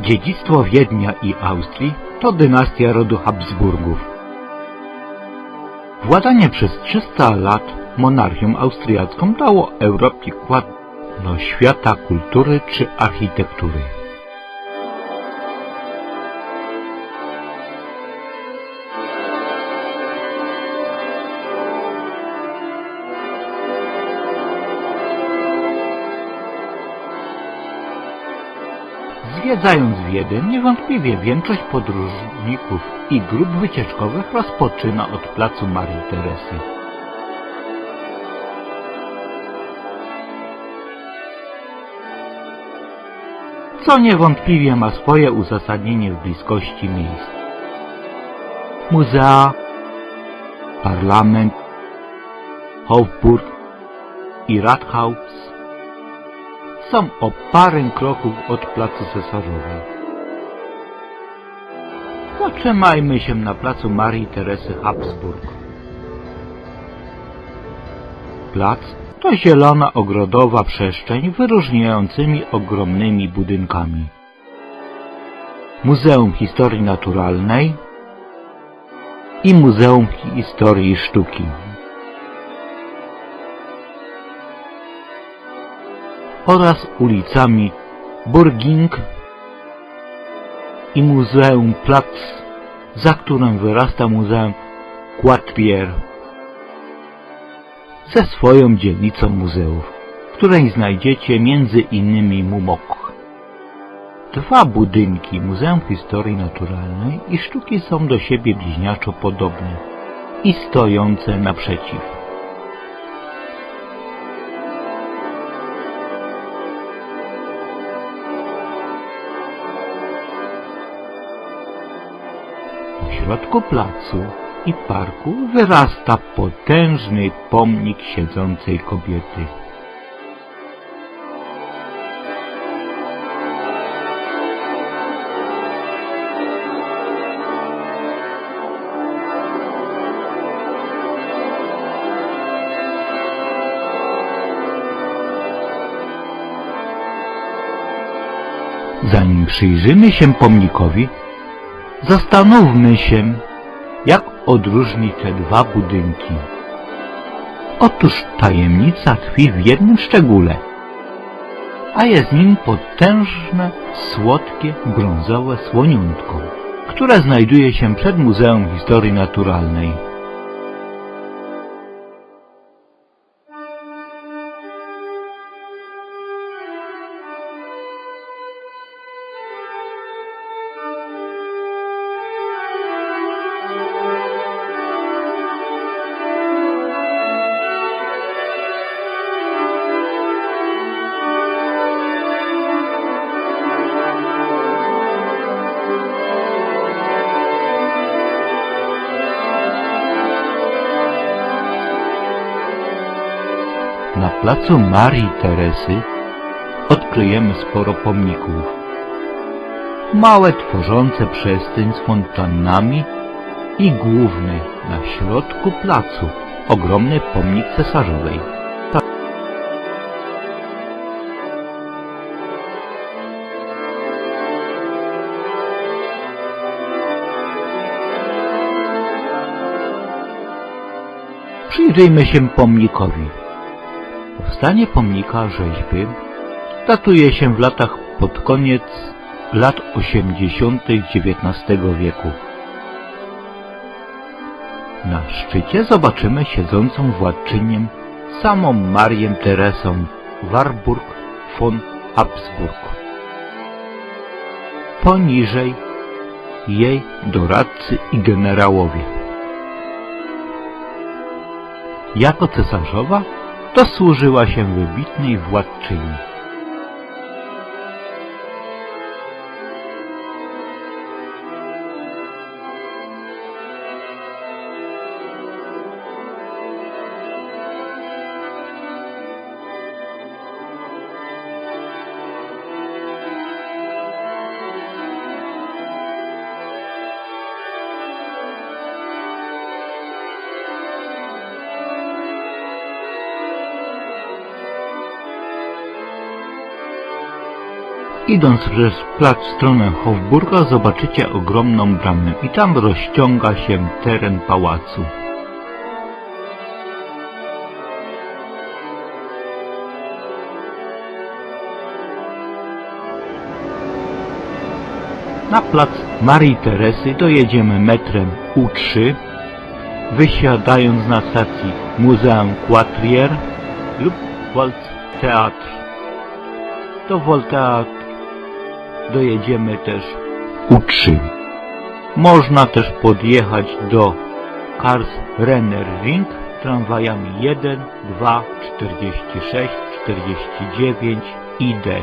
Dziedzictwo Wiednia i Austrii to dynastia rodu Habsburgów. Władanie przez 300 lat monarchią austriacką dało Europie kład do świata kultury czy architektury. Zwiedzając Wiedeń, niewątpliwie większość podróżników i grup wycieczkowych rozpoczyna od placu Marii Teresy. Co niewątpliwie ma swoje uzasadnienie w bliskości miejsc. Muzea, parlament, Hofburg i Rathaus są o parę kroków od placu cesarzowej. Zatrzymajmy się na placu Marii Teresy Habsburg. Plac to zielona ogrodowa przestrzeń wyróżniającymi ogromnymi budynkami. Muzeum Historii Naturalnej i Muzeum Historii Sztuki. Oraz ulicami Burging i Muzeum Plac, za którym wyrasta Muzeum Quartier ze swoją dzielnicą muzeów, w której znajdziecie innymi Mumok. Dwa budynki Muzeum Historii Naturalnej i Sztuki są do siebie bliźniaczo podobne i stojące naprzeciw. Środku placu i parku wyrasta potężny pomnik siedzącej kobiety. Zanim przyjrzymy się pomnikowi, Zastanówmy się, jak odróżnić te dwa budynki. Otóż tajemnica tkwi w jednym szczególe, a jest nim potężne, słodkie, brązowe słoniątko, które znajduje się przed Muzeum Historii Naturalnej. Placu Marii Teresy odkryjemy sporo pomników. Małe tworzące przestrzeń z fontannami i główny na środku placu ogromny pomnik cesarzowej. Przyjrzyjmy się pomnikowi. Powstanie pomnika rzeźby datuje się w latach pod koniec lat 80. XIX wieku. Na szczycie zobaczymy siedzącą władczynię samą Marię Teresą Warburg von Habsburg. Poniżej jej doradcy i generałowie. Jako cesarzowa dosłużyła się wybitnej władczyni. Idąc przez plac w stronę Hofburga zobaczycie ogromną bramę i tam rozciąga się teren pałacu. Na plac Marii Teresy dojedziemy metrem U3, wysiadając na stacji Muzeum Quatrier lub Volt Teatr. Do Volt Teatr dojedziemy też U3. Można też podjechać do Kars Renner Ring tramwajami 1, 2, 46, 49 i D.